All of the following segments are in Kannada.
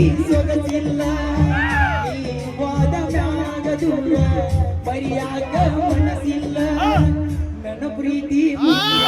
ಈ ಸೊಗಸಿಲ್ಲ ನೀ ವಾದ ಮರಿಯಾಗ ಮನಸ್ಸಿಲ್ಲ. ನನ್ನ ಪ್ರೀತಿ ಮುಂದಿನ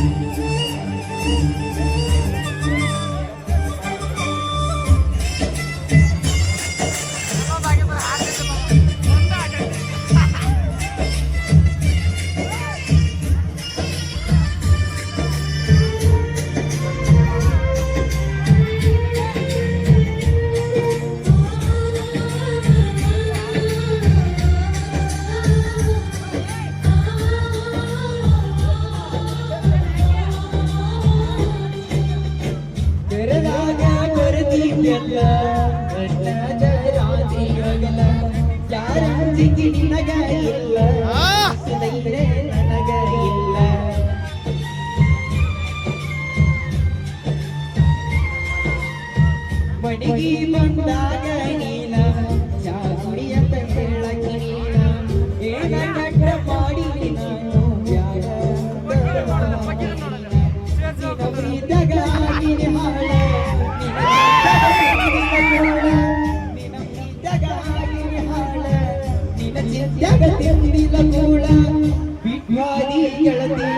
Amén. ನಿನ್ನ ಚಿತ್ತಗ ತಿಂದಿಲ್ಲ ಕೂಳ ಬಿಟ್ವಾದಿ ಗೆಳತಿ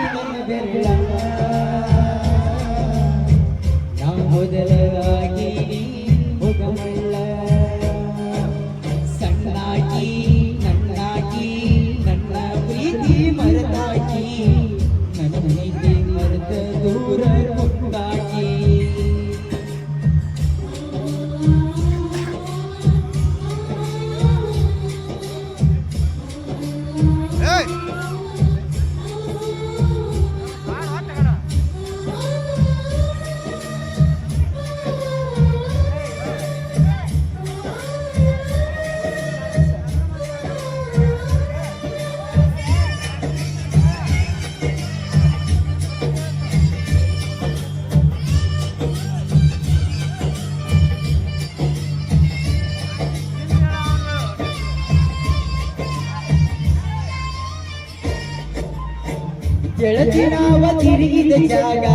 ಗೆಳತಿ ನಾವ ತಿರುಗಿದ ಜಾಗ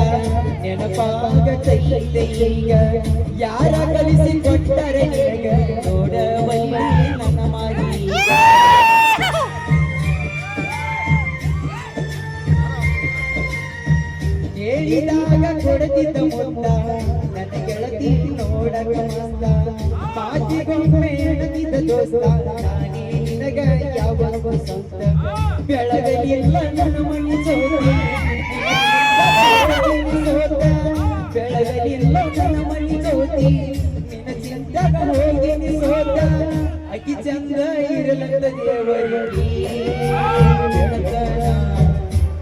ನೆನಪಾಗ ಚೈತೆ ಈಗ ಯಾರ ಕಲಿಸಿ ಕೊಟ್ಟರೆ ನಿನಗ ನೋಡವಲ್ಲ ನನ್ನ ಮಾರಿ ಹೇಳಿದಾಗ ಕೊಡದಿದ್ದ ಮುತ್ತ ನನ್ನ ಗೆಳತಿ ನೋಡಕ ಮಸ್ತ ಮಾತಿಗೊಮ್ಮೆ ಎಣತಿದ್ದ ದೋಸ್ತ ನಾನೇ ನಿನಗ ಸ್ವಂತ ಬೆಳಗಲಿಲ್ಲ ನನ್ನ ಮಣಿ ಸೋತ ಬೆಳಗಲಿಲ್ಲ ನನ್ನ ಮಣಿ ಸೋತಿ ನಿನ್ನ ಹೋಗಿ ಸೋತ ಅಕ್ಕಿ ಚಂದ ಇರಲಂದ ದೇವರಿಗೆ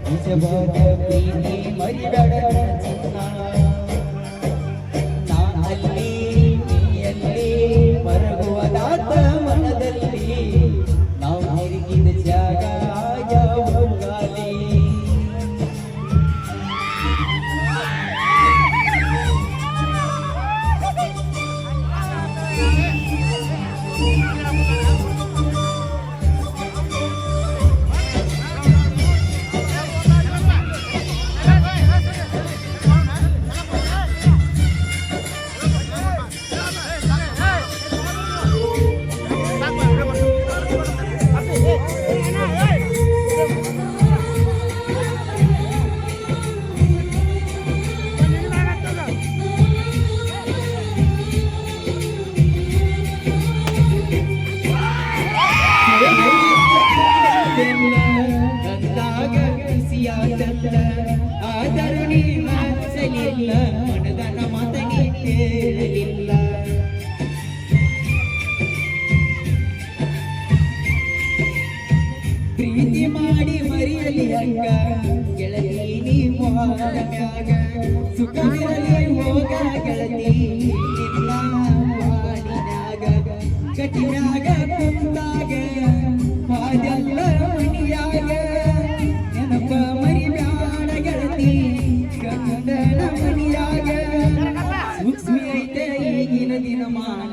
ನಿಜವಾದ ಪ್ರೀತಿ ಮರಿಬೇಡ ಹಂಗ ಗೆಳತಿ ನೀ ಮ್ಯಾಗ ಸುಖವಿರಲಿ ಹೋಗ ಗೆಳತಿ ಹಾದೆಲ್ಲ ಮನಿಯಾಗ ನೆನಪ ಐತೆ ಈಗಿನ ದಿನಮಾನ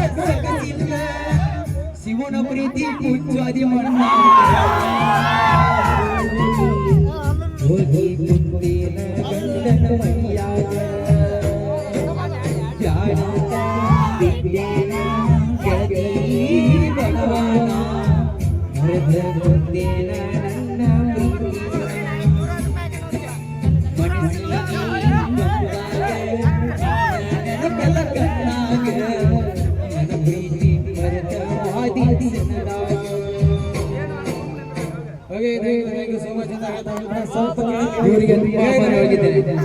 મૌન પ્રીતિ પૂજ્વાદી Yeah. ಹೋಗಿ ಕುಂತೇನ